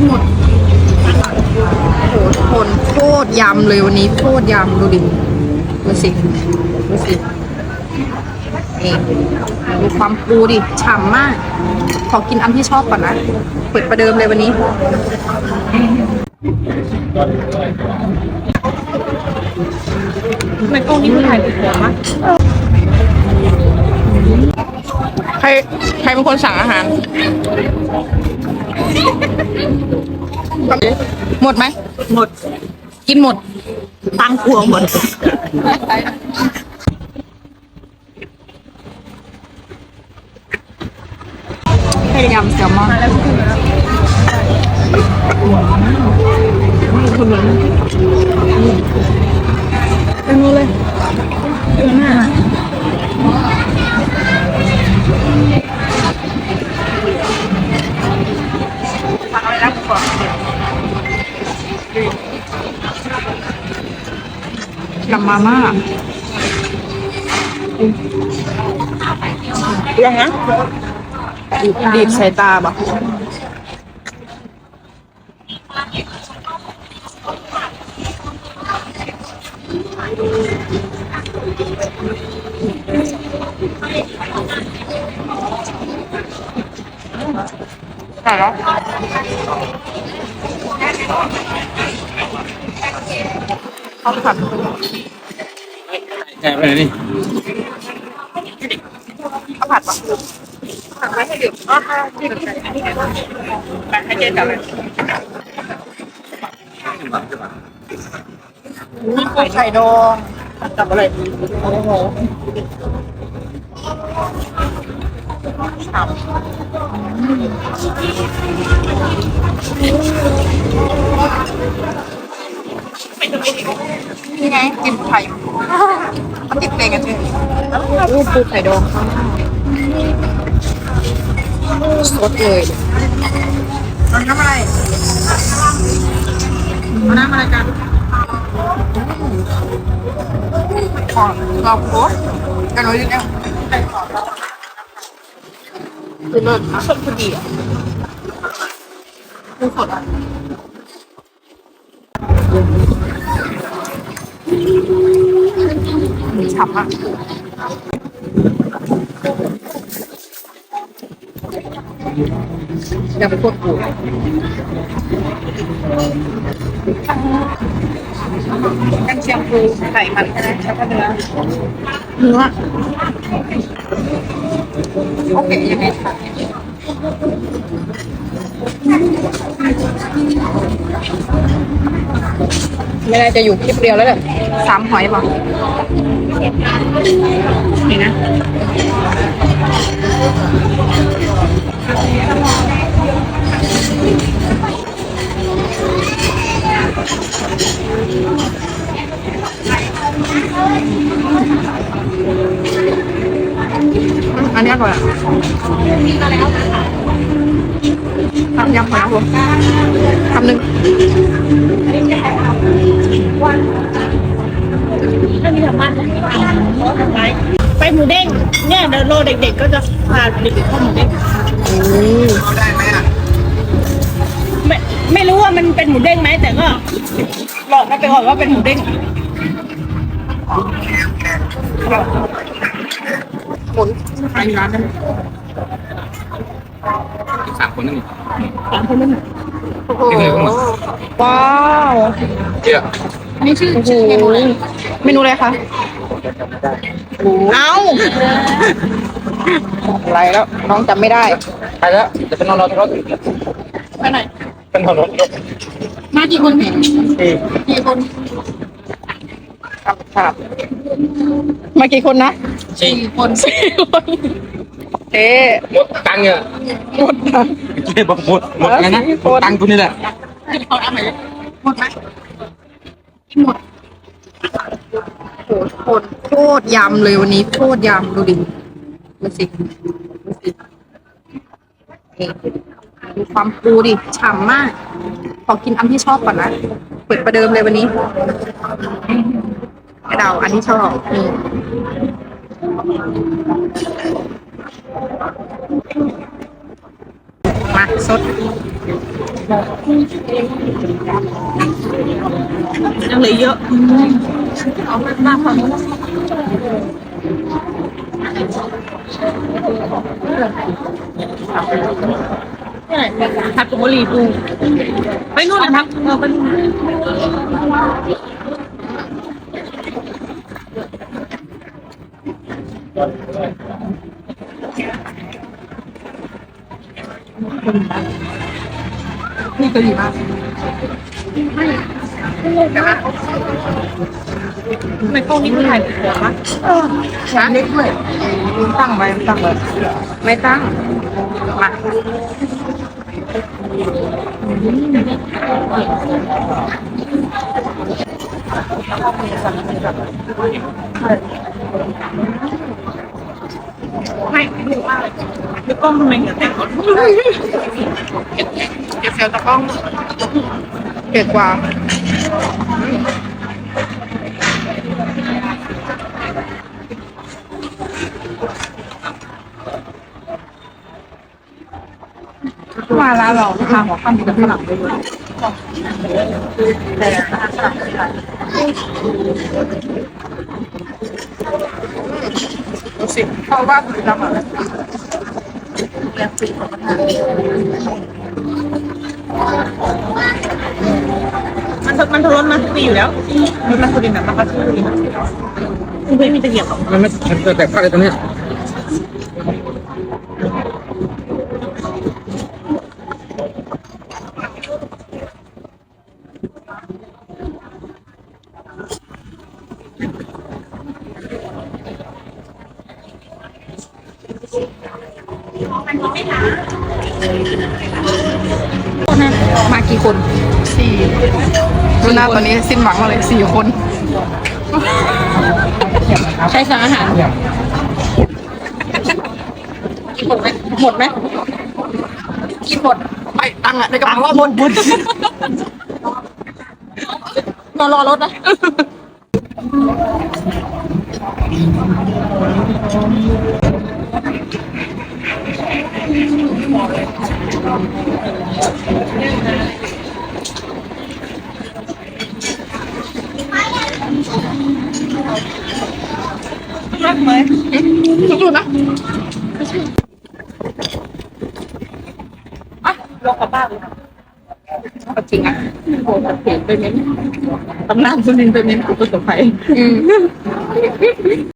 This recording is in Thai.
กินหมดโอ้โหทุกคนโคตรยำเลยวันนี้โคตรยำดูดิดูสิดูสินี่ดูความปูดิฉ่ำมาก ขอกินอันที่ชอบก่อนนะ เปิดประเดิมเลยวันนี้ในกล้องนี้คือถ่ายติดหัวมะใคร ใครเป็นคนสั่งอาหาร หมดไหม หมด กินหมด ตังค์พวงหมดให้ยำแซลมอน มาม่ายังนะดีดสายตาบะใช่แล้วข้าวผัด แอบไปไหนนี่ข้าวผัดปะผัดไว้ให้ดื่มอ๋อค่ะดื่มไปให้เจ๊จับเลยนี่คือไข่ดองกับอะไรโอ้โหฉ่ำ นี่ไงกินไข่มันติดเพลงกันใช่ไหมรูปปูไข่ดองสดเลยมันทำอะไรมานั่งอะไรกันขอลองโพสกันไว้ดิเนี่ยคือเลิศนะสดพอดีอะปูสดอะ ฉ่ำอะอย่าไปกดปูกันเชียงปูไก่มันแล้วก็เนื้อเนื้อโอเคยังไงคะไม่ได้จะอยู่คลิปเดียวแล้วแหละสามหอยป่ะ นี่นะอันนี้อร่อยอะทำยำหอยนางรมคำหนึ่ง ไปหมูเด้ง เนี่ยเดี๋ยวโลเด็กๆก็จะพาเด็กๆเข้าหมูเด้งไม่ไม่รู้ว่ามันเป็นหมูเด้งไหมแต่ก็บอกกันไปก่อนว่าเป็นหมูเด้งหมุนไปร้านนั้นอีกสามคนนั่นนี่สามคนนั่นโอ้โหว้าวเจ๊อะ อันนี้ชื่อชื่อเมนูอะไรเมนูอะไรคะเอ้าอะไรแล้ว น้องจำไม่ได้ไปแล้วจะเป็นนอนรอรถไปไหนเป็นนอนรถรถมากี่คนพี่เอ้ยกี่คนครับครับมากี่คนนะจริงคนสี่คนเอ๊ะหมดตังค์เนี่ยหมดนะเจ๊บอกหมดหมดไงนะหมดตังค์ตัวนี้แหละเอาอะไรหมดไหมกิน หมดโอ้โหทุกคนโคตรยำเลยวันนี้โคตรยำดูดิดูสิดูสินี่ดูความปูดิฉ่ำมาก ขอกินอันที่ชอบก่อนนะเปิดประเดิมเลยวันนี้กระเดาอันที่ชอบนี่มาสด ยังเหลือเยอะเอาไปมา กกว่านี้ผัดกับบุหรี่ปูไปนู่นนะครับเออไปนู่นนี่ก็ดีมากทำไมกล้องนี้มันถ่ายตัววะช้าเล็กด้วยตั้งไว้ตั้งไว้ไม่ตั้ง มาไม่ดูมากเลยดูกล้องทำไมเหงื่อแตกหมดเดี๋ยวเซลตะกล้องเผ็ดกว่ามาแล้วเราทางหัวข้ามมีแต่ฝรั่งไปเลยแต่ ฝรั่งไม่ได้ดูสิเพราะว่าคือทำอะไรแรงปีของมันมันมันทะลุมาทุกปีอยู่แล้วมันมาสุดินทร์แบบมันก็ชื่อดีนะไม่มีตะเกียบหรอกมันไม่แต่แตกพลาดเลยตรงเนี้ย มากี่คนสี่ดูหน้าตอนนี้สิ้นหวังมาเลยสี่คน ใช้สารอาหารกินหมดไหมหมดไหมกินหมดไปตังค์อะในกระเป๋าว่าหมดหมดนอนรอรถนะ รักไหมสู้ๆนะอะลองกลับบ้านเลยเอาจริงอะโอ้โหเปลี่ยนไปเม้นตำนานสุรินทร์ไปเม้นกูประสบภัยอืม